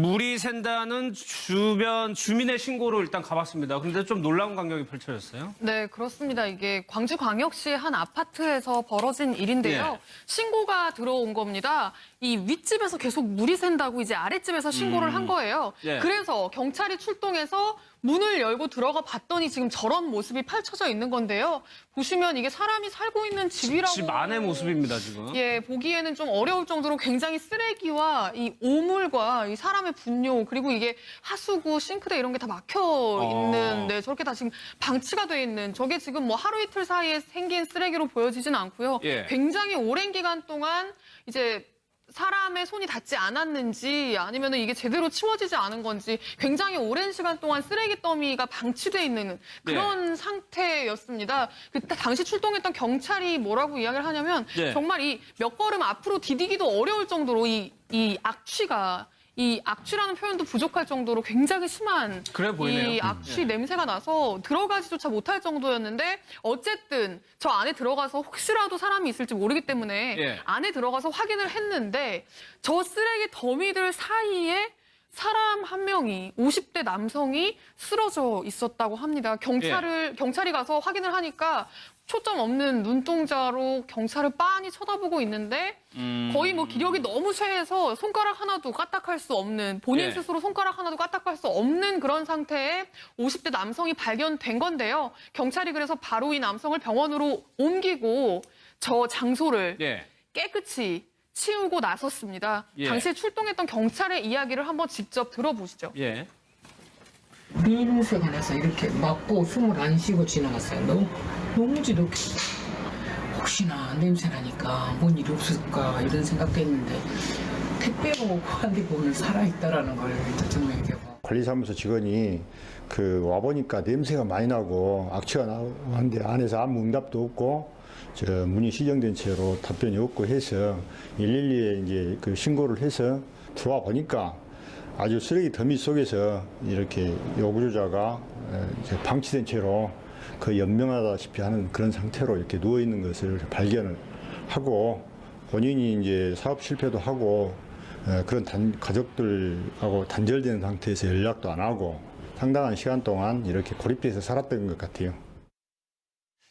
물이 샌다는 주변 주민의 신고로 일단 가봤습니다. 근데 좀 놀라운 광경이 펼쳐졌어요. 네, 그렇습니다. 이게 광주광역시 한 아파트에서 벌어진 일인데요. 예. 신고가 들어온 겁니다. 이 윗집에서 계속 물이 샌다고 이제 아랫집에서 신고를 한 거예요. 예. 그래서 경찰이 출동해서 문을 열고 들어가 봤더니 지금 저런 모습이 펼쳐져 있는 건데요. 보시면 이게 사람이 살고 있는 집이라고 집 안의 모습입니다, 지금. 예, 보기에는 좀 어려울 정도로 굉장히 쓰레기와 이 오물과 이 사람의 분뇨 그리고 이게 하수구, 싱크대 이런 게 다 막혀 어. 있는 네, 저렇게 다 지금 방치가 돼 있는 저게 지금 뭐 하루 이틀 사이에 생긴 쓰레기로 보여지진 않고요. 예. 굉장히 오랜 기간 동안 이제 사람의 손이 닿지 않았는지 아니면 이게 제대로 치워지지 않은 건지 굉장히 오랜 시간 동안 쓰레기 더미가 방치돼 있는 그런 상태였습니다. 그때 당시 출동했던 경찰이 뭐라고 이야기를 하냐면 네. 정말 이 몇 걸음 앞으로 디디기도 어려울 정도로 이, 이 악취가 이 악취라는 표현도 부족할 정도로 굉장히 심한 그래 보이네요. 이 음, 악취 예. 냄새가 나서 들어가지조차 못할 정도였는데 어쨌든 저 안에 들어가서 혹시라도 사람이 있을지 모르기 때문에 예. 안에 들어가서 확인을 했는데 저 쓰레기 더미들 사이에 사람 한 명이 50대 남성이 쓰러져 있었다고 합니다. 경찰을 경찰이 가서 확인을 하니까 초점 없는 눈동자로 경찰을 빤히 쳐다보고 있는데 음. 거의 뭐 기력이 너무 쇠해서 손가락 하나도 까딱할 수 없는 본인 예. 스스로 손가락 하나도 까딱할 수 없는 그런 상태에 50대 남성이 발견된 건데요. 경찰이 그래서 바로 이 남성을 병원으로 옮기고 저 장소를 예. 깨끗이 치우고 나섰습니다. 예. 당시에 출동했던 경찰의 이야기를 한번 직접 들어보시죠. 예. 냄새가 나서 이렇게 막고 숨을 안 쉬고 지나갔어요. 너무, 너무 지독해. 혹시나 냄새 나니까 뭔 일이 없을까 이런 생각도 했는데 택배로 오고 한데 보면 살아있다라는 걸 정말 이렇게 봐. 관리사무소 직원이 그 와보니까 냄새가 많이 나고 악취가 나는데 안에서 아무 응답도 없고 저 문이 시정된 채로 답변이 없고 해서 112에 이제 그 신고를 해서 들어와 보니까 아주 쓰레기 더미 속에서 이렇게 요구조자가 방치된 채로 그 연명하다시피 하는 그런 상태로 이렇게 누워 있는 것을 발견을 하고 본인이 이제 사업 실패도 하고 어, 그런 단, 가족들하고 단절된 상태에서 연락도 안 하고 상당한 시간 동안 이렇게 고립돼서 살았던 것 같아요.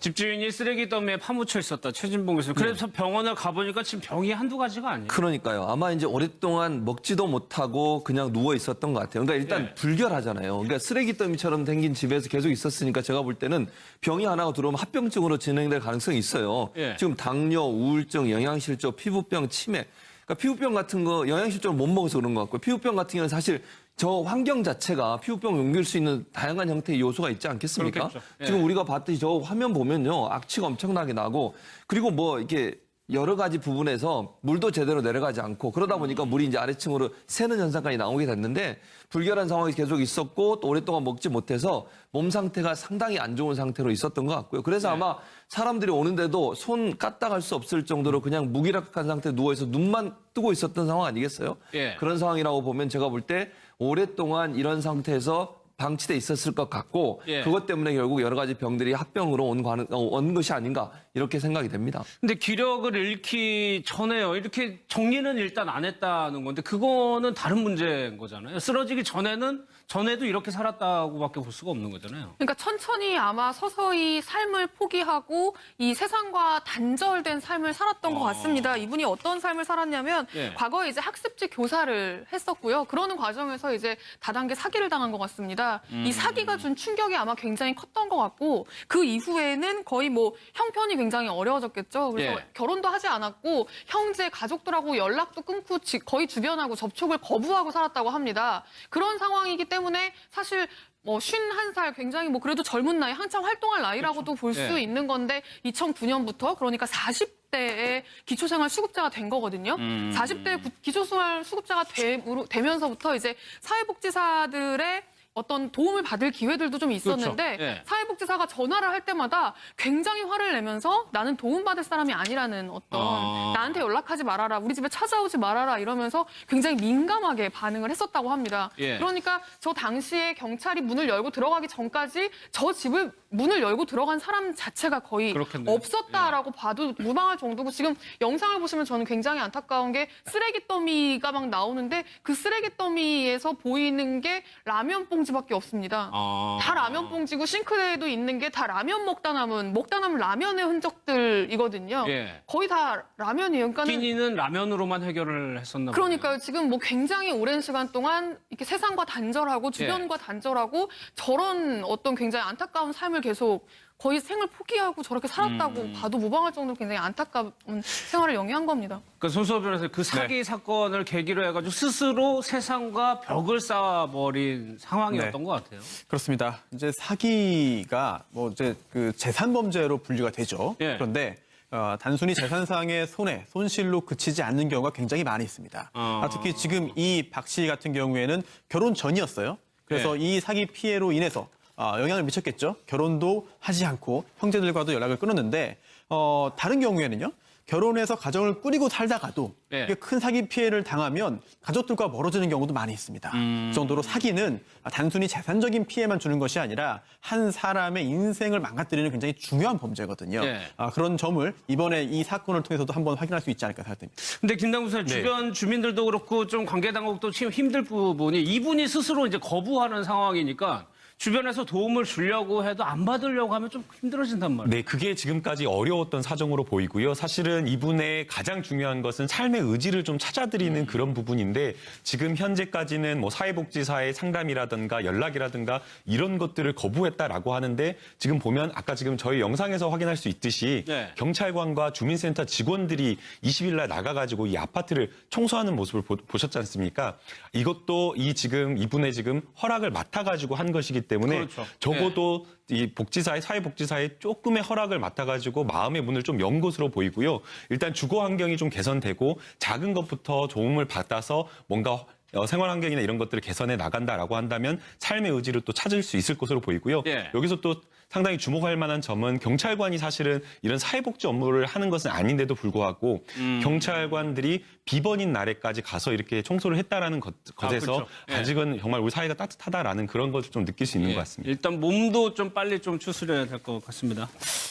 집주인이 쓰레기 더미에 파묻혀 있었다. 최진봉 교수. 그래서 병원을 가보니까 지금 병이 한두 가지가 아니에요. 그러니까요. 아마 이제 오랫동안 먹지도 못하고 그냥 누워 있었던 것 같아요. 그러니까 일단 예. 불결하잖아요. 그러니까 쓰레기 더미처럼 생긴 집에서 계속 있었으니까 제가 볼 때는 병이 하나가 들어오면 합병증으로 진행될 가능성이 있어요. 예. 지금 당뇨, 우울증, 영양실조, 피부병, 치매. 그러니까 피부병 같은 거 영양실조를 못 먹어서 그런 것 같고요. 피부병 같은 경우는 사실 저 환경 자체가 피부병 옮길 수 있는 다양한 형태의 요소가 있지 않겠습니까? 그렇겠죠. 예. 지금 우리가 봤듯이 저 화면 보면요. 악취가 엄청나게 나고 그리고 뭐 이렇게 여러 가지 부분에서 물도 제대로 내려가지 않고 그러다 보니까 물이 이제 아래층으로 새는 현상까지 나오게 됐는데 불결한 상황이 계속 있었고 또 오랫동안 먹지 못해서 몸 상태가 상당히 안 좋은 상태로 있었던 것 같고요. 그래서 아마 사람들이 오는데도 손 까딱 할 수 없을 정도로 그냥 무기력한 상태에 누워있어 눈만 뜨고 있었던 상황 아니겠어요? 예. 그런 상황이라고 보면 제가 볼 때 오랫동안 이런 상태에서 방치돼 있었을 것 같고 예. 그것 때문에 결국 여러 가지 병들이 합병으로 온, 가능, 어, 온 것이 아닌가 이렇게 생각이 됩니다. 근데 기력을 잃기 전에요. 이렇게 정리는 일단 안 했다는 건데 그거는 다른 문제인 거잖아요. 쓰러지기 전에는 전에도 이렇게 살았다고밖에 볼 수가 없는 거잖아요. 그러니까 천천히 아마 서서히 삶을 포기하고 이 세상과 단절된 삶을 살았던 것 같습니다. 이분이 어떤 삶을 살았냐면 예. 과거에 이제 학습지 교사를 했었고요. 그러는 과정에서 이제 다단계 사기를 당한 것 같습니다. 이 사기가 준 충격이 아마 굉장히 컸던 것 같고 그 이후에는 거의 뭐 형편이 굉장히 어려워졌겠죠. 그래서 예. 결혼도 하지 않았고 형제 가족들하고 연락도 끊고 지- 거의 주변하고 접촉을 거부하고 살았다고 합니다. 그런 상황이기 때문에 사실 뭐 51살 굉장히 뭐 그래도 젊은 나이 한참 활동할 나이라고도 볼수 예. 있는 건데 2009년부터 그러니까 40대에 기초생활 수급자가 된 거거든요. 40대 기초생활 수급자가 되, 되면서부터 이제 사회복지사들의 어떤 도움을 받을 기회들도 좀 있었는데 그렇죠. 예. 사회복지사가 전화를 할 때마다 굉장히 화를 내면서 나는 도움받을 사람이 아니라는 어떤 아. 나한테 연락하지 말아라 우리 집에 찾아오지 말아라 이러면서 굉장히 민감하게 반응을 했었다고 합니다. 예. 그러니까 저 당시에 경찰이 문을 열고 들어가기 전까지 저 집을 문을 열고 들어간 사람 자체가 거의 그렇겠네요. 없었다라고 봐도 무방할 정도고 지금 영상을 보시면 저는 굉장히 안타까운 게 쓰레기 더미가 막 나오는데 그 쓰레기 더미에서 보이는 게 라면 봉 지밖에 없습니다. 아. 다 라면 봉지고 싱크대에도 있는 게 다 라면 먹다 남은 먹다 남은 라면의 흔적들이거든요. 예. 거의 다 라면이에요. 그러니까는 끼니는 라면으로만 해결을 했었나 보네요. 그러니까요. 지금 뭐 굉장히 오랜 시간 동안 이렇게 세상과 단절하고 주변과 예. 단절하고 저런 어떤 굉장히 안타까운 삶을 계속 거의 생을 포기하고 저렇게 살았다고 음. 봐도 무방할 정도로 굉장히 안타까운 생활을 영위한 겁니다. 그러니까 손수호 변호사 그 사기 사건을 계기로 해가지고 스스로 세상과 벽을 쌓아버린 상황이었던 네. 것 같아요. 그렇습니다. 이제 사기가 뭐 이제 그 재산 범죄로 분류가 되죠. 예. 그런데 어, 단순히 재산상의 손해, 손실로 그치지 않는 경우가 굉장히 많이 있습니다. 아. 아, 특히 지금 이 박 씨 같은 경우에는 결혼 전이었어요. 그래서 이 사기 피해로 인해서 아, 영향을 미쳤겠죠. 결혼도 하지 않고 형제들과도 연락을 끊었는데 어, 다른 경우에는요. 결혼해서 가정을 꾸리고 살다가도 예. 이게 큰 사기 피해를 당하면 가족들과 멀어지는 경우도 많이 있습니다. 그 정도로 사기는 단순히 재산적인 피해만 주는 것이 아니라 한 사람의 인생을 망가뜨리는 굉장히 중요한 범죄거든요. 예. 아, 그런 점을 이번에 이 사건을 통해서도 한번 확인할 수 있지 않을까 생각됩니다. 근데 김당구 네. 선 주변 주민들도 그렇고 좀 관계 당국도 참 힘들 부분이 이분이 스스로 이제 거부하는 상황이니까 주변에서 도움을 주려고 해도 안 받으려고 하면 좀 힘들어진단 말이에요. 네, 그게 지금까지 어려웠던 사정으로 보이고요. 사실은 이분의 가장 중요한 것은 삶의 의지를 좀 찾아드리는 그런 부분인데 지금 현재까지는 뭐 사회복지사의 상담이라든가 연락이라든가 이런 것들을 거부했다라고 하는데 지금 보면 아까 지금 저희 영상에서 확인할 수 있듯이 네. 경찰관과 주민센터 직원들이 20일 날 나가가지고 이 아파트를 청소하는 모습을 보, 보셨지 않습니까? 이것도 이 지금 이분의 지금 허락을 맡아가지고 한 것이기 때문에 그렇죠. 적어도 이 복지사의 사회복지사의 조금의 허락을 맡아가지고 마음의 문을 좀 연 것으로 보이고요. 일단 주거 환경이 좀 개선되고 작은 것부터 도움을 받아서 뭔가 어, 생활 환경이나 이런 것들을 개선해 나간다라고 한다면 삶의 의지를 또 찾을 수 있을 것으로 보이고요. 예. 여기서 또 상당히 주목할 만한 점은 경찰관이 사실은 이런 사회복지 업무를 하는 것은 아닌데도 불구하고 음. 경찰관들이 비번인 날에까지 가서 이렇게 청소를 했다라는 것, 에서 그렇죠. 예. 아직은 정말 우리 사회가 따뜻하다라는 그런 것을 좀 느낄 수 있는 예, 것 같습니다. 일단 몸도 좀 빨리 좀 추스려야 될 것 같습니다.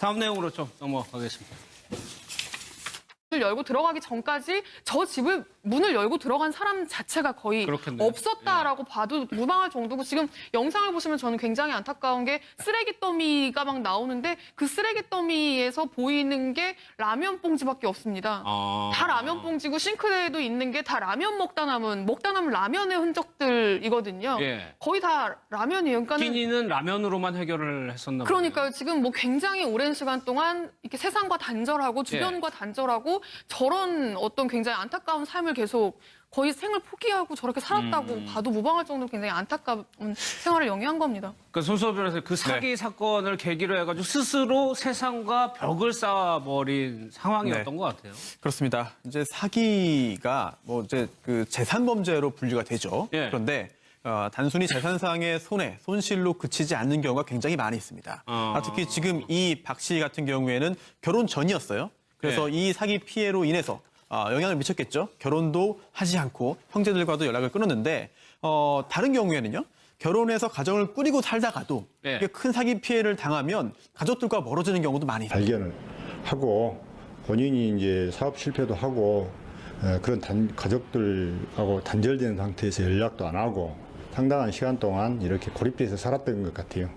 다음 내용으로 좀 넘어가겠습니다. 문을 열고 들어가기 전까지 저 집을 문을 열고 들어간 사람 자체가 거의 그렇겠네요. 없었다라고 봐도 무방할 정도고 지금 영상을 보시면 저는 굉장히 안타까운 게 쓰레기 더미가 막 나오는데 그 쓰레기 더미에서 보이는 게 라면 봉지밖에 없습니다. 아. 다 라면 봉지고 싱크대에도 있는 게 다 라면 먹다 남은 먹다 남은 라면의 흔적들이거든요. 예. 거의 다 라면이에요. 그러니까는 끼니는 라면으로만 해결을 했었나 보네요. 그러니까요. 지금 뭐 굉장히 오랜 시간 동안 이렇게 세상과 단절하고 주변과 예. 단절하고 저런 어떤 굉장히 안타까운 삶을 계속 거의 생을 포기하고 저렇게 살았다고 음. 봐도 무방할 정도로 굉장히 안타까운 생활을 영위한 겁니다. 그러니까 손수호 변호사 그 사기 사건을 계기로 해가지고 스스로 세상과 벽을 쌓아버린 상황이었던 네. 것 같아요. 그렇습니다. 이제 사기가 뭐 이제 그 재산 범죄로 분류가 되죠. 예. 그런데 어, 단순히 재산상의 손해, 손실로 그치지 않는 경우가 굉장히 많이 있습니다. 아. 아, 특히 지금 이 박 씨 같은 경우에는 결혼 전이었어요. 그래서 예. 이 사기 피해로 인해서 아, 영향을 미쳤겠죠. 결혼도 하지 않고 형제들과도 연락을 끊었는데 어, 다른 경우에는요. 결혼해서 가정을 꾸리고 살다가도 예. 이게 큰 사기 피해를 당하면 가족들과 멀어지는 경우도 많이. 발견을 하고 본인이 이제 사업 실패도 하고 어, 그런 단, 가족들하고 단절된 상태에서 연락도 안 하고 상당한 시간 동안 이렇게 고립돼서 살았던 것 같아요.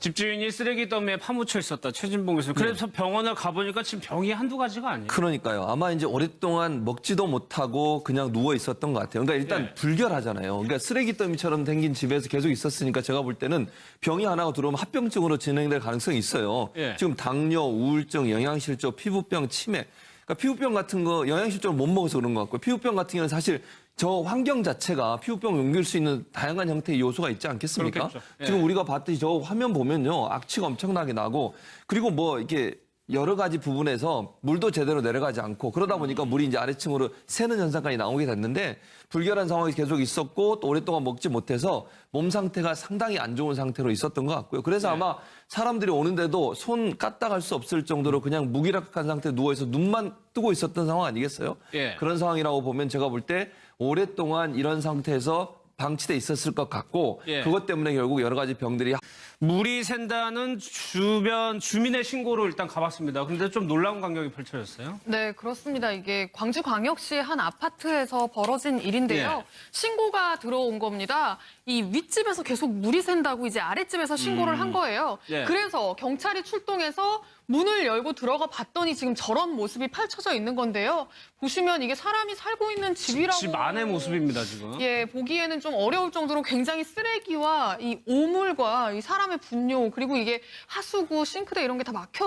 집주인이 쓰레기 더미에 파묻혀 있었다. 최진봉 교수님. 그래서 병원을 가보니까 지금 병이 한두 가지가 아니에요. 그러니까요. 아마 이제 오랫동안 먹지도 못하고 그냥 누워 있었던 것 같아요. 그러니까 일단 예. 불결하잖아요. 그러니까 쓰레기 더미처럼 생긴 집에서 계속 있었으니까 제가 볼 때는 병이 하나가 들어오면 합병증으로 진행될 가능성이 있어요. 예. 지금 당뇨, 우울증, 영양실조, 피부병, 치매. 그러니까 피부병 같은 거 영양실조를 못 먹어서 그런 것 같고 피부병 같은 경우는 사실 저 환경 자체가 피부병 옮길 수 있는 다양한 형태의 요소가 있지 않겠습니까? 그렇겠죠. 예. 지금 우리가 봤듯이 저 화면 보면요. 악취가 엄청나게 나고 그리고 뭐 이렇게 여러 가지 부분에서 물도 제대로 내려가지 않고 그러다 보니까 물이 이제 아래층으로 새는 현상까지 나오게 됐는데 불결한 상황이 계속 있었고 또 오랫동안 먹지 못해서 몸 상태가 상당히 안 좋은 상태로 있었던 것 같고요. 그래서 아마 사람들이 오는데도 손 까딱할 수 없을 정도로 그냥 무기력한 상태에 누워있어 눈만 뜨고 있었던 상황 아니겠어요? 예. 그런 상황이라고 보면 제가 볼 때 오랫동안 이런 상태에서 방치돼 있었을 것 같고 예. 그것 때문에 결국 여러 가지 병들이 물이 샌다는 주변 주민의 신고로 일단 가봤습니다. 근데 좀 놀라운 광경이 펼쳐졌어요. 네, 그렇습니다. 이게 광주광역시 한 아파트에서 벌어진 일인데요. 예. 신고가 들어온 겁니다. 이 윗집에서 계속 물이 샌다고 이제 아랫집에서 신고를 한 거예요. 예. 그래서 경찰이 출동해서 문을 열고 들어가 봤더니 지금 저런 모습이 펼쳐져 있는 건데요. 보시면 이게 사람이 살고 있는 집이라고 집 안의 모습입니다, 지금. 예, 보기에는 좀 어려울 정도로 굉장히 쓰레기와 이 오물과 이 사람 의 분뇨 그리고 이게 하수구, 싱크대 이런 게 다 막혀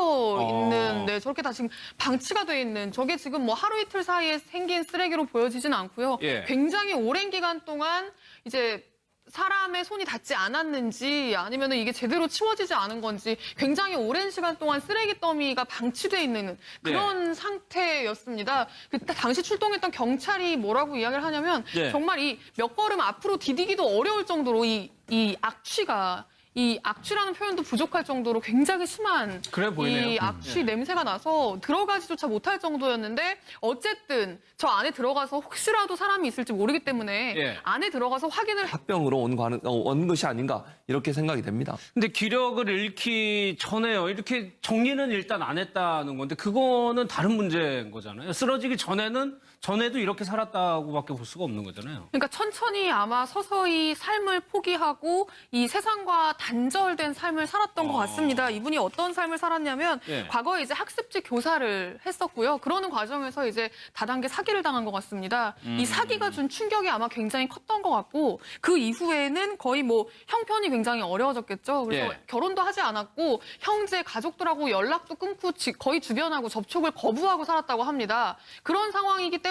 있는 어. 네, 저렇게 다 지금 방치가 돼 있는 저게 지금 뭐 하루 이틀 사이에 생긴 쓰레기로 보여지진 않고요. 예. 굉장히 오랜 기간 동안 이제 사람의 손이 닿지 않았는지 아니면 이게 제대로 치워지지 않은 건지 굉장히 오랜 시간 동안 쓰레기 더미가 방치돼 있는 그런 상태였습니다. 그때 당시 출동했던 경찰이 뭐라고 이야기를 하냐면 예. 정말 이 몇 걸음 앞으로 디디기도 어려울 정도로 이, 이 악취가 이 악취라는 표현도 부족할 정도로 굉장히 심한 그래 보이네요. 이 악취 냄새가 나서 들어가지조차 못할 정도였는데 어쨌든 저 안에 들어가서 혹시라도 사람이 있을지 모르기 때문에 예. 안에 들어가서 확인을 합병으로 온, 관- 어, 온 것이 아닌가 이렇게 생각이 됩니다. 근데 기력을 잃기 전에요. 이렇게 정리는 일단 안 했다는 건데 그거는 다른 문제인 거잖아요. 쓰러지기 전에는 전에도 이렇게 살았다고밖에 볼 수가 없는 거잖아요. 그러니까 천천히 아마 서서히 삶을 포기하고 이 세상과 단절된 삶을 살았던 것 같습니다. 이분이 어떤 삶을 살았냐면 예. 과거에 이제 학습지 교사를 했었고요. 그러는 과정에서 이제 다단계 사기를 당한 것 같습니다. 이 사기가 준 충격이 아마 굉장히 컸던 것 같고 그 이후에는 거의 뭐 형편이 굉장히 어려워졌겠죠. 그래서 예. 결혼도 하지 않았고 형제 가족들하고 연락도 끊고 지- 거의 주변하고 접촉을 거부하고 살았다고 합니다. 그런 상황이기 때문에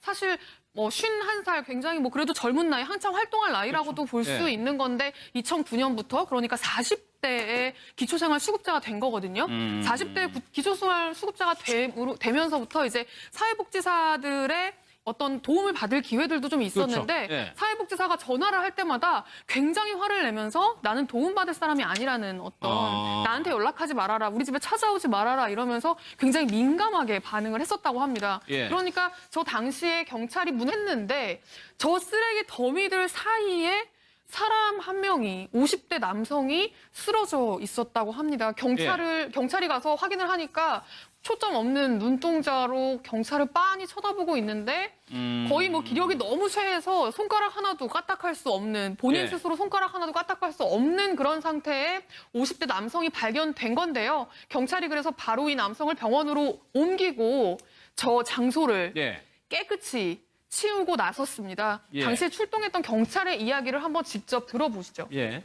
사실 뭐 51살 굉장히 뭐 그래도 젊은 나이 한참 활동할 나이라고도 볼수 예. 있는 건데 2009년부터 그러니까 40대에 기초생활 수급자가 된 거거든요. 음. 40대 기초생활 수급자가 되, 되면서부터 이제 사회복지사들의 어떤 도움을 받을 기회들도 좀 있었는데 그렇죠. 예. 사회복지사가 전화를 할 때마다 굉장히 화를 내면서 나는 도움받을 사람이 아니라는 어떤 아. 나한테 연락하지 말아라 우리 집에 찾아오지 말아라 이러면서 굉장히 민감하게 반응을 했었다고 합니다. 예. 그러니까 저 당시에 경찰이 문했는데 저 쓰레기 더미들 사이에 사람 한 명이 50대 남성이 쓰러져 있었다고 합니다. 경찰을 경찰이 가서 확인을 하니까 초점 없는 눈동자로 경찰을 빤히 쳐다보고 있는데 음. 거의 뭐 기력이 너무 쇠해서 손가락 하나도 까딱할 수 없는 본인 예. 스스로 손가락 하나도 까딱할 수 없는 그런 상태에 50대 남성이 발견된 건데요. 경찰이 그래서 바로 이 남성을 병원으로 옮기고 저 장소를 예. 깨끗이 치우고 나섰습니다. 예. 당시에 출동했던 경찰의 이야기를 한번 직접 들어보시죠. 예.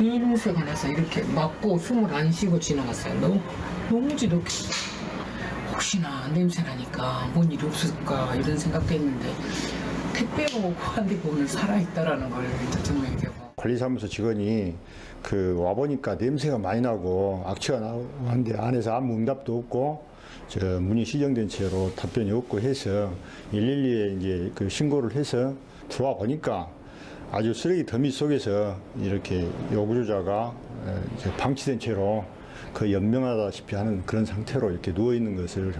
냄새가 나서 이렇게 막고 숨을 안 쉬고 지나갔어요. 너무 지독해. 혹시나 냄새 나니까 뭔 일이 없을까 이런 생각도 했는데 택배가 오고 한데 보면 살아있다라는 걸 정말 이게 관리사무소 직원이 그 와보니까 냄새가 많이 나고 악취가 나는데 안에서 아무 응답도 없고 저 문이 시정된 채로 답변이 없고 해서 112에 이제 그 신고를 해서 들어와 보니까 아주 쓰레기 더미 속에서 이렇게 요구조자가 방치된 채로 그 연명하다시피 하는 그런 상태로 이렇게 누워 있는 것을